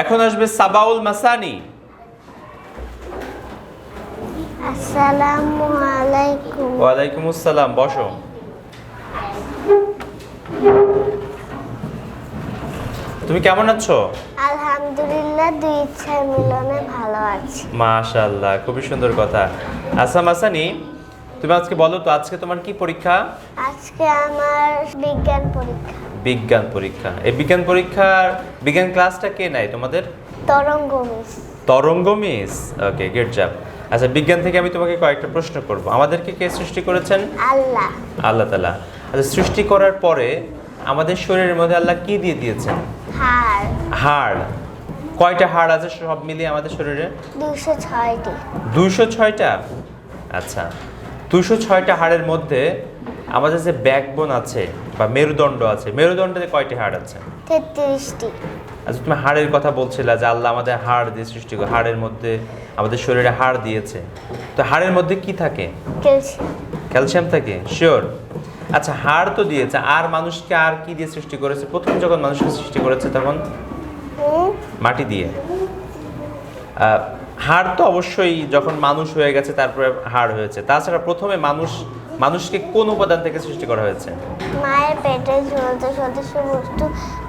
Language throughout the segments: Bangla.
এখন আসবে সাবাউল মাসানি। আসসালামু আলাইকুম। ওয়ালাইকুম আসসালাম বসো। তুমি কেমন আছো? আলহামদুলিল্লাহ দুই ইচ্ছার মিলনে ভালো আছি। মাশাআল্লাহ খুবই সুন্দর কথা। আচ্ছা মাসানি তুমি আজকে বলো তো আজকে তোমার কি পরীক্ষা? আজকে আমার বিজ্ঞান পরীক্ষা। বিজ্ঞান পরীক্ষা। এই বিজ্ঞান পরীক্ষার বিজ্ঞান ক্লাসটা কে নেয় তোমাদের? তরঙ্গ মিস। তরঙ্গ মিস। ওকে গুড জব আচ্ছা বিজ্ঞান থেকে আমি তোমাকে কয়েকটা প্রশ্ন করব। আমাদেরকে কে সৃষ্টি করেছেন? আল্লাহ। আল্লাহ তালা আচ্ছা সৃষ্টি করার পরে আমাদের শরীরের মধ্যে আল্লাহ কি দিয়ে দিয়েছেন? হার হাড়। কয়টা হাড় আছে সব মিলিয়ে আমাদের শরীরে? দুশো ছয়টি। দুইশো ছয়টা? আচ্ছা দুশো ছয়টা হাড়ের মধ্যে আমাদের যে ব্যাকবোন আছে বা মেরুদণ্ড আছে মেরুদণ্ডে কয়টি হাড় আছে? তেত্রিশটি। আচ্ছা তুমি হাড়ের কথা বলছিলে যে আল্লাহ আমাদের হাড় দিয়ে সৃষ্টি করে হাড়ের মধ্যে আমাদের শরীরে হাড় দিয়েছে। তো হাড়ের মধ্যে কি থাকে? ক্যালসিয়াম। ক্যালসিয়াম থাকে? শিওর। আচ্ছা হাড় তো দিয়েছে আর মানুষকে আর কি দিয়ে সৃষ্টি করেছে? প্রথম যখন মানুষকে সৃষ্টি করেছে তখন? মাটি দিয়ে। হাড় তো অবশ্যই যখন মানুষ হয়ে গেছে তারপরে হাড় হয়েছে। তাছাড়া প্রথমে মানুষ মানুষকে কোন উপাদান থেকে সৃষ্টি করা হয়েছে? মায়ের পেটে ঝুলন্ত সদস্য বস্তু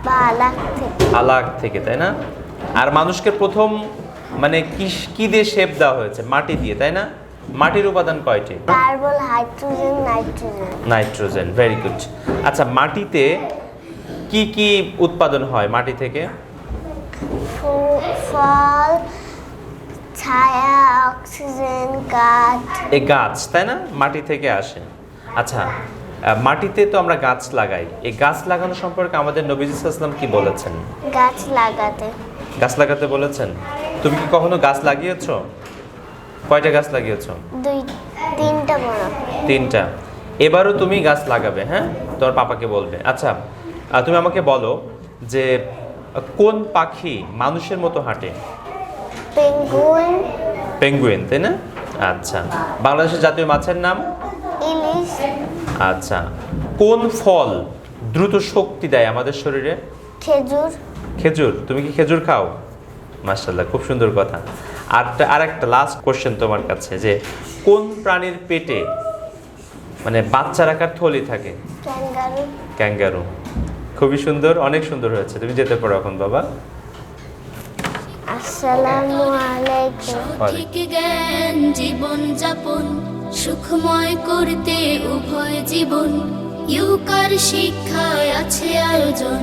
বা আলাক থেকে। আলাগ থেকে তাই না? আর মানুষকে প্রথম মানে কি কি দিয়ে শেপ দেওয়া হয়েছে? মাটি দিয়ে তাই না? মাটির উপাদান কয়টি? Carbon hydrogen nitrogen. Nitrogen very good আচ্ছা মাটিতে কি কি উৎপাদন হয় মাটি থেকে? ফল ছায়া অক্সিজেন কাঠ এই গাছ তাই না? মাটি থেকে আসে। আচ্ছা মাটিতে তো আমরা গাছ লাগাই। এই গাছ লাগানো সম্পর্কে আমাদের নবীজ ইসলাম কি বলেছেন? গাছ লাগাতে। গাছ লাগাতে বলেছেন? তুমি কি কখনো গাছ লাগিয়েছো? কয়টা গাছ লাগিয়েছো? দুই তিনটা বড়। তিনটা। এবারও তুমি গাছ লাগাবে হ্যাঁ? তোমার পাপাকে বলবে। আচ্ছা তুমি আমাকে বলো যে কোন পাখি মানুষের মতো হাঁটে? পেঙ্গুইন পেঙ্গুইন তাই না? আচ্ছা। বাংলাদেশের জাতীয় মাছের নাম? ইলিশ। আচ্ছা। কোন ফল দ্রুত শক্তি দেয় আমাদের শরীরে? খেজুর। খেজুর। তুমি কি খেজুর খাও? মার্শাল্লাহ খুব সুন্দর কথা। আর আর একটা লাস্ট কোশ্চেন তোমার কাছে যে কোন প্রাণীর পেটে মানে বাচ্চা রাখার থলি থাকে? ক্যাঙ্গারু। খুবই সুন্দর অনেক সুন্দর হয়েছে। তুমি যেতে পারো এখন বাবা। আসসালামু আলাইকুম। সঠিক জ্ঞান জীবন যাপন সুখময় করতে উভয় জীবন। ইউকার শিক্ষায় আছে আয়োজন।